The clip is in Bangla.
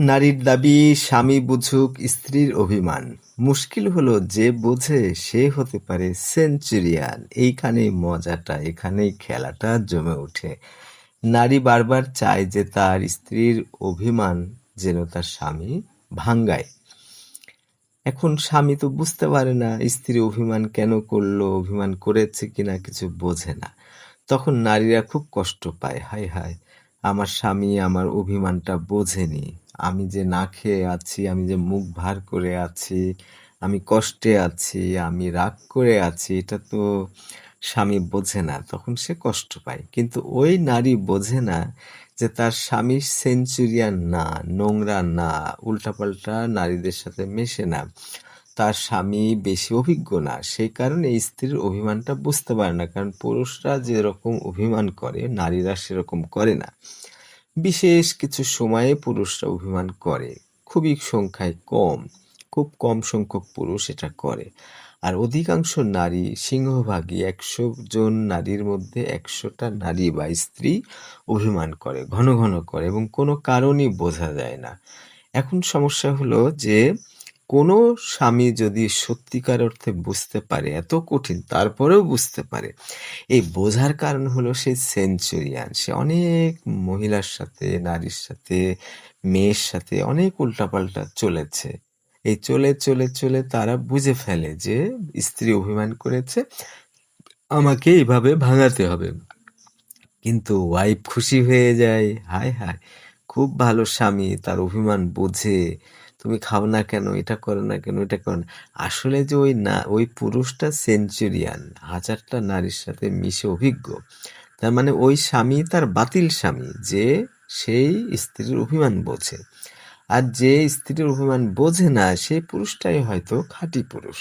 নারীর দাবি, স্বামী বুঝুক, স্ত্রীর অভিমান। মুশকিল হলো যে বোঝে সে হতে পারে সেঞ্চুরিয়ান। এইখানে মজাটা, এখানেই খেলাটা জমে ওঠে। নারী বারবার চায় যে তার স্ত্রীর অভিমান যেন তার স্বামী ভাঙ্গায়। এখন স্বামী তো বুঝতে পারে না, স্ত্রী অভিমান কেন করল, অভিমান করেছে কিনা কিছু বোঝে না। তখন নারীরা খুব কষ্ট পায়, হায় হায়, আমার স্বামী আমার অভিমানটা বোঝেনি। আমি যে না খেয়ে আছি, আমি যে মুখ ভার করে আছি, আমি কষ্টে আছি, আমি রাগ করে আছি, এটা তো স্বামী বোঝে না, তখন সে কষ্ট পায়। কিন্তু ওই নারী বোঝে না যে তার স্বামী সেঞ্চুরিয়ান না, নোংরা না, উল্টাপাল্টা নারীদের সাথে মেশে না, তার স্বামী বেশি অভিজ্ঞ না। সেই কারণে স্ত্রীর অভিমানটা বুঝতে পারে না, কারণ পুরুষরা যেরকম অভিমান করে, নারীরা সেরকম করে না। বিশেষ কিছু সময়ে পুরুষরা অভিমান করে। খুবই সংখ্যায় কম, খুব কম সংখ্যক পুরুষ এটা করে। আর অধিকাংশ নারী সিংহভাগই একশো জন নারীর মধ্যে একশোটা নারী বা স্ত্রী অভিমান করে, ঘন ঘন করে এবং কোনো কারণই বোঝা যায় না। এখন সমস্যা হলো যে কোনো স্বামী যদি সত্যিকার অর্থে বুঝতে পারে, এত কঠিন, তারপরেও বুঝতে পারে। এই বোঝার কারণ হলো সে সেঞ্চুরিয়ান। সে অনেক মহিলার সাথে, নারীর সাথে, মেয়ের সাথে অনেক উল্টাপাল্টা চলেছে। এই চলে চলে চলে তারা বুঝে ফেলে যে স্ত্রী অভিমান করেছে, আমাকে এইভাবে ভাঙাতে হবে। কিন্তু ওয়াইফ খুশি হয়ে যায়, হায় হায়, খুব ভালো স্বামী, তার অভিমান বোঝে। তুমি খাও না কেন? এটা করো না কেন? এটা করো না। আসলে যে ওই না, ওই পুরুষটা সেঞ্চুরিয়ান, হাজারটা নারীর সাথে মিশে অভিজ্ঞ। তার মানে ওই স্বামী তার বাতিল স্বামী, যে সেই স্ত্রীর অভিমান বোঝে। আর যে স্ত্রীর অভিমান বোঝে না, সেই পুরুষটাই হয়তো খাঁটি পুরুষ।